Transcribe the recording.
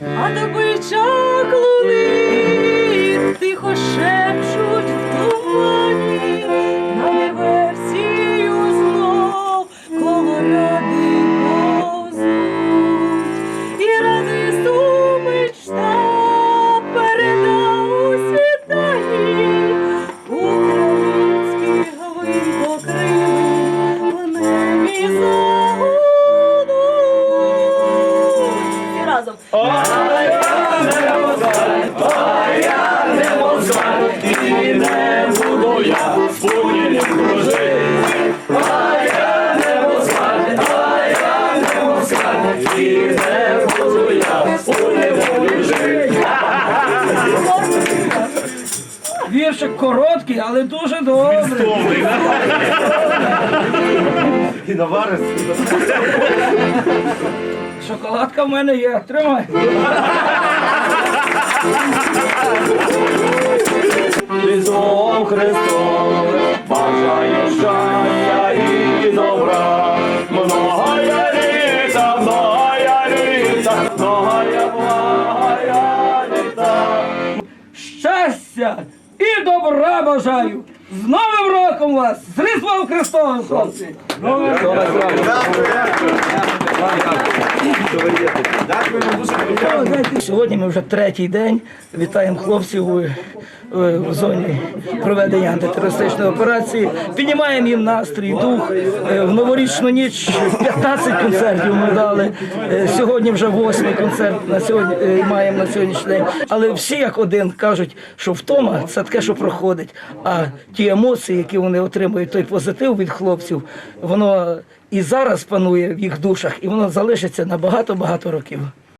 А добичак Віршик короткий, але дуже добрий. І наварист. Шоколадка в мене є. Тримай. Різдвом Христом бажаю щастя і добра. Многая літа, многая літа, многая благая літа. Щастя і добра бажаю. З Новим роком вас! З Різдвом Христовим, хлопці! Сьогодні ми вже третій день вітаємо хлопців у- у зоні проведення антитерористичної операції. Піднімаємо їм настрій, дух. Е, В новорічну ніч 15 концертів ми дали. Е, Сьогодні вже восьмий концерт на сьогодні е, маємо на сьогоднішній день. Але всі як один кажуть, що втома це таке, що проходить. А ті емоції, які вони отримують, той позитив від хлопців, воно і зараз панує в їх душах, і воно залишиться на багато-багато років.